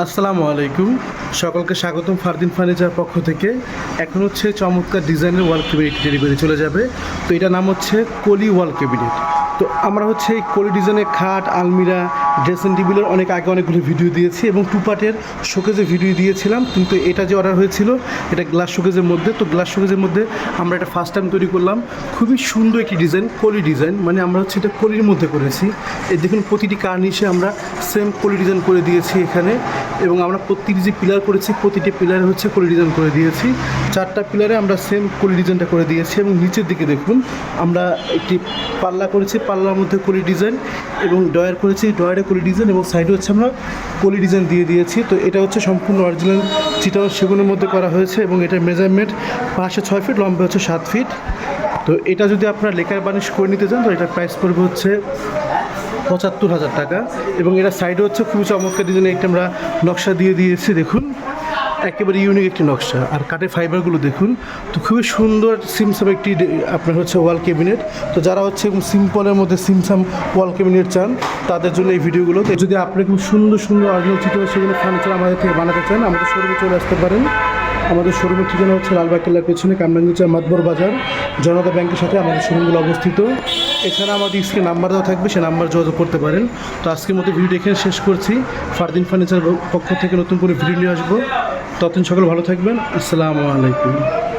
আসসালামু আলাইকুম। সকলকে স্বাগতম ফারদিন ফার্নিচার পক্ষ থেকে। এখন হচ্ছে চমৎকার ডিজাইনের ওয়াল ক্যাবিনেট ডেলিভারি চলে যাবে। তো এটা নাম হচ্ছে কলি ওয়াল ক্যাবিনেট তো আমরা হচ্ছে এই কলি ডিজাইনের খাট, আলমিরা, ড্রেসিং টেবিলের অনেক আগে অনেকগুলো ভিডিও দিয়েছি এবং টু পার্টের শোকেজে ভিডিও দিয়েছিলাম, কিন্তু এটা যে অর্ডার হয়েছিল, এটা গ্লাস শোকেজের মধ্যে, তো গ্লাস শোকেজের মধ্যে আমরা এটা ফার্স্ট টাইম তৈরি করলাম। খুবই সুন্দর একটি ডিজাইন, কলি ডিজাইন মানে আমরা হচ্ছে এটা কলির মধ্যে করেছি। এই দেখুন প্রতিটি কার্নিশে আমরা সেম কলি ডিজাইন করে দিয়েছি এখানে, এবং আমরা প্রতিটি যে পিলার করেছি, প্রতিটি পিলারে হচ্ছে কলি ডিজাইন করে দিয়েছি। চারটা পিলারে আমরা সেম কলি ডিজাইনটা করে দিয়েছি, এবং নিচের দিকে দেখুন, আমরা একটি পাল্লা করেছি, পাল্লার মধ্যে কলি ডিজাইন এবং ডয়ার করেছি। ডয়ারে কলি ডিজাইন এবং সাইডে হচ্ছে আমরা কলি ডিজাইন দিয়ে দিয়েছি। তো এটা হচ্ছে সম্পূর্ণ অরিজিনাল চিটাও সেগুনের মধ্যে করা হয়েছে এবং এটার মেজারমেন্ট পাঁচশো ছয় ফিট লম্বা হচ্ছে সাত ফিট তো এটা যদি আপনারা লেকার বানিশ করে নিতে চান, তো এটার প্রাইস পড়বে হচ্ছে পঁচাত্তর হাজার টাকা। এবং এটা সাইডে হচ্ছে খুবই চমৎকার ডিজাইনে একটা আমরা নকশা দিয়ে দিয়েছি, দেখুন। একেবারে ইউনিক একটি নকশা। আর কাঠের ফাইবারগুলো দেখুন, তো খুবই সুন্দর সিমসাম একটি আপনার হচ্ছে ওয়াল ক্যাবিনেট তো যারা হচ্ছে সিম্পলের মধ্যে সিমসাম ওয়াল ক্যাবিনেট চান, তাদের জন্য এই ভিডিওগুলো তো যদি আপনি খুব সুন্দর সুন্দর অরিজিনাল চিত্র সেগুলো ফার্নিচার আমাদের থেকে বানাতে চান, আমাদের শোরুমে চলে আসতে পারেন। আমাদের শোরুমের ঠিকানা হচ্ছে লালবাগ কেল্লার পেছনে কামরাঙ্গিচা মাতবর বাজার, জনতা ব্যাংকের সাথে আমাদের শোরুমগুলো অবস্থিত। এছাড়া আমাদের স্ক্রিনে নাম্বার দেওয়া থাকবে, সে নাম্বার যোগাযোগ করতে পারেন। তো আজকের মতো ভিডিও এখানে শেষ করছি। ফারদিন ফার্নিচার পক্ষ থেকে নতুন করে ভিডিও নিয়ে আসব। ততদিন সকল ভালো থাকবেন। আসসালামু আলাইকুম।